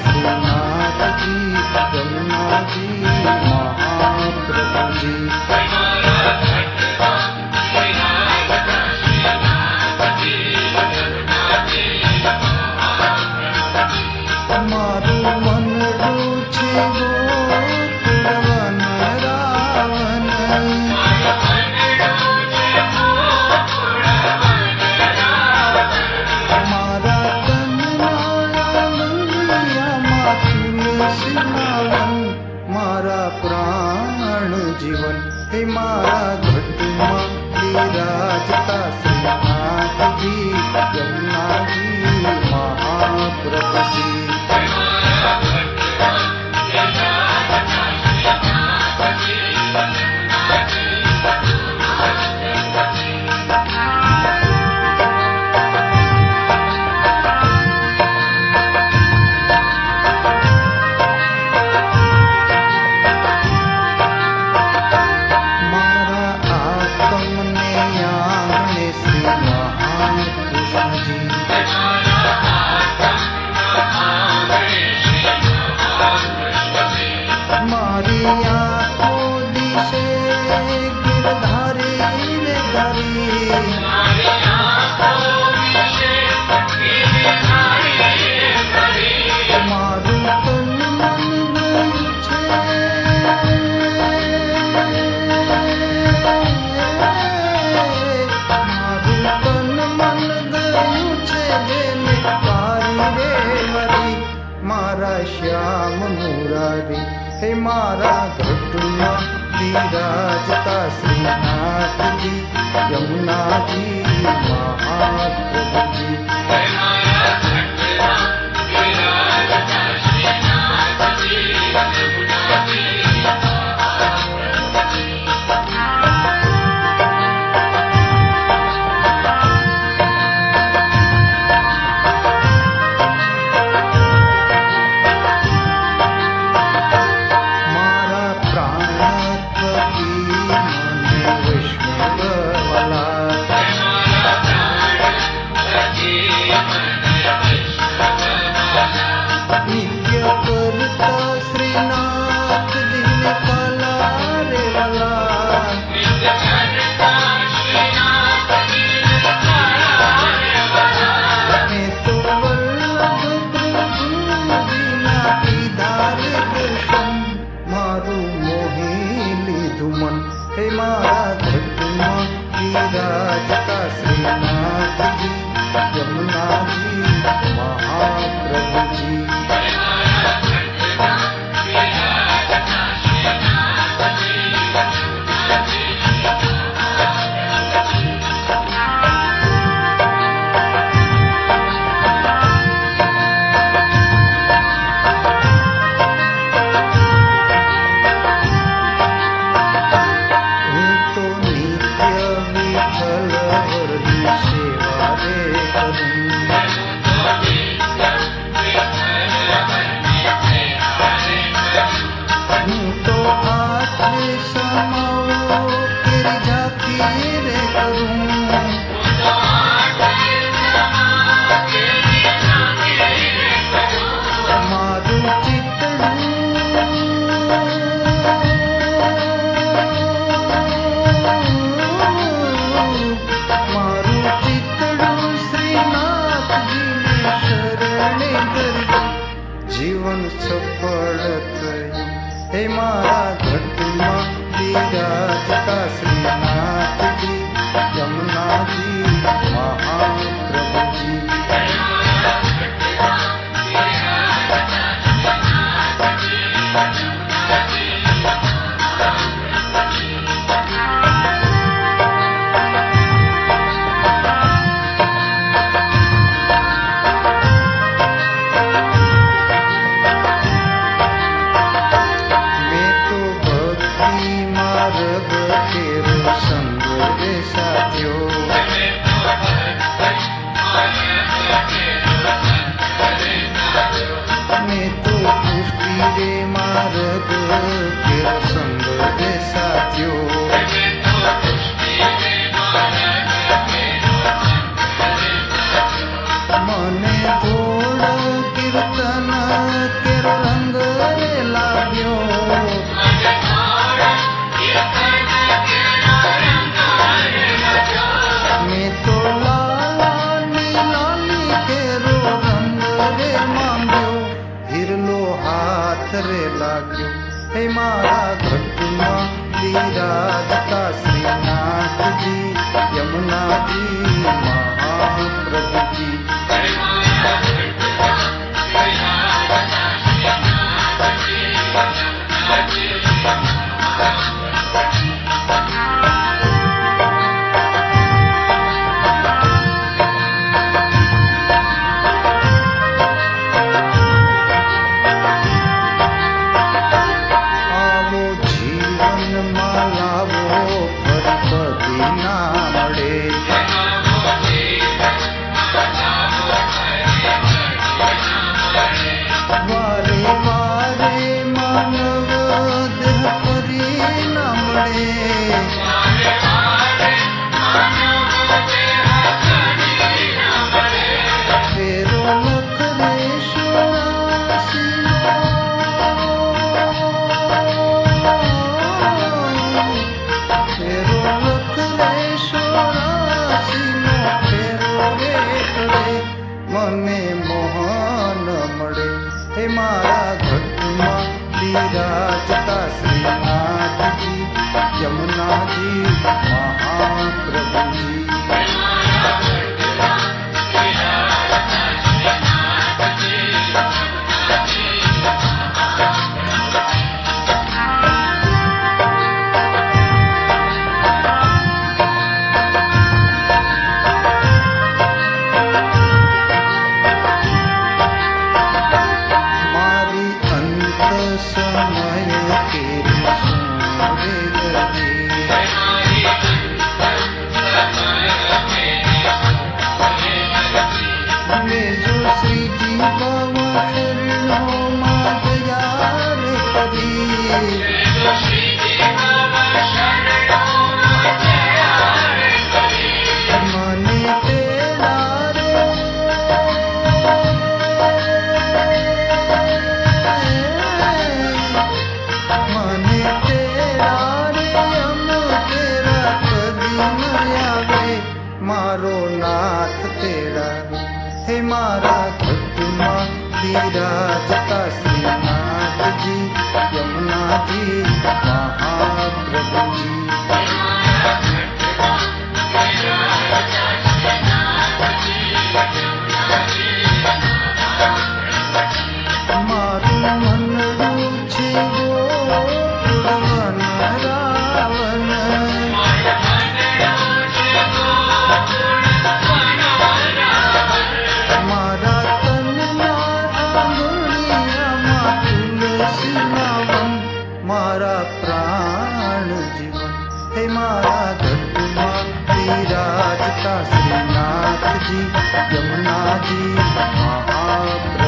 श्रीनाथजी गंगाजी महाप्रभाजी। તુલસી મારા પ્રાણ જીવન હે મારા ઘટમાં બિરાજતા શ્રીનાથજી યમુનાજી મહાપ્રભુજી મારા મારી આખો દિશે ગિરધારી રે ધરી શ્યામ મુરારી હે મારા ઘટમાં બિરાજતા શ્રીનાથજી યમુનાજી મહાપ્રભુજી. જીવન સફળ થયું એ મારા ઘટમાં બિરાજતા ભક્તિ માર્ગ તેરો સંગ રે સાધ્યો મેં તો પુષ્ટિ રે માર્ગ તેરો સંગ રે સાધ્યો લાગ્યો હે મારા ઘટમાં બિરાજતા શ્રીનાથજી યમુનાજી મહાપ્રભુજી રે ટળે મને મોહન મળે હે મારા ઘટમાં બિરાજતા શ્રીનાથજી યમુનાજી મહાપ્રભુજી तेरा। हे माला जी यमुना जी महाप्रभु जी। ઘટમાં બિરાજતા શ્રીનાથજી યમુનાજી મહાપ્રભુ